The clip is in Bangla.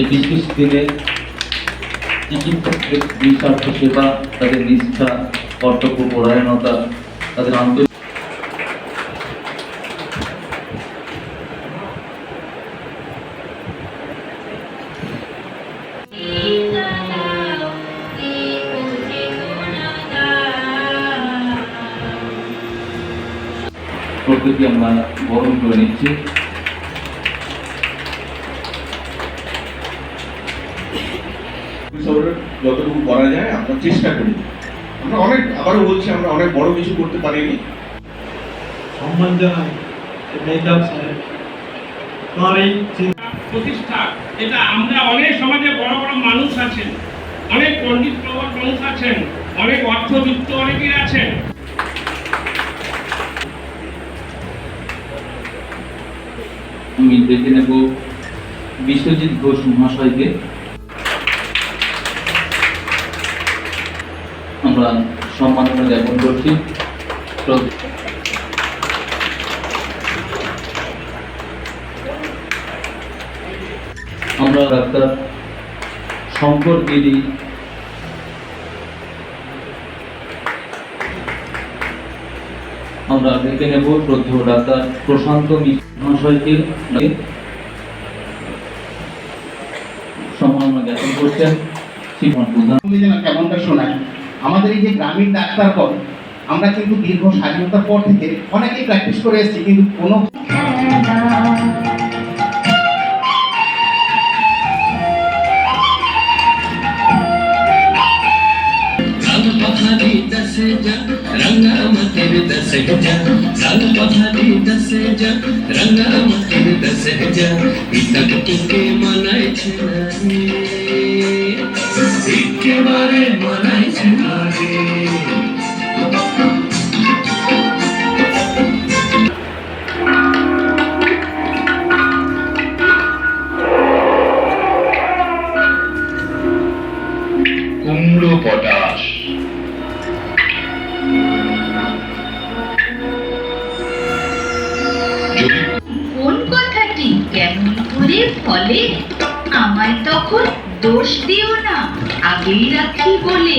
এই বিশেষ দিনে চিকিৎসকদের নিঃস্বার্থ সেবা, তাদের নিষ্ঠা, কর্তব্য, পরায়ণতা, তাদের আন্তরিক প্রকৃতি আমরা বরণ করে নিচ্ছি। যতটুকু করা যায় আমরা চেষ্টা করি। আমরা অনেক আবারও বলছি আমরা অনেক বড় কিছু করতে পারিনি। সম্মান জানাই মেহতাব সাহেব তোমার এই প্রতিষ্ঠা এটা আমরা অনেক সমাজে বড় বড় মানুষ আছেন অনেক পণ্ডিত প্রবর মানুষ আছেন অনেক অর্থবিত্ত অনেকেই আছেন। আমি দেখে নেব বিশ্বজিৎ ঘোষ মহাশয়কে। আমরা সম্মাননা জ্ঞাপন করছি। আমরা ডাক্তার শঙ্কর গিরি আমরা দেখে নেব শ্রদ্ধেয় ডাক্তার প্রশান্ত মহাশয়কে। সম্মাননা জ্ঞাপন করছেন। শিক্ষণ প্রধান। কেমনটা শোনায়। আমাদের এই যে গ্রামীণ ডাক্তার ডাক্তারগণ আমরা কিন্তু দীর্ঘ স্বাধীনতার পর থেকে অনেকেই প্র্যাকটিস করে এসেছি, কিন্তু কোনো পথারি দশে কুমড়ো পটাশ। কোন কথাটি কেমন করে ফলে আমায় তখন দোষ দিও না, আগেই রাখি বলে।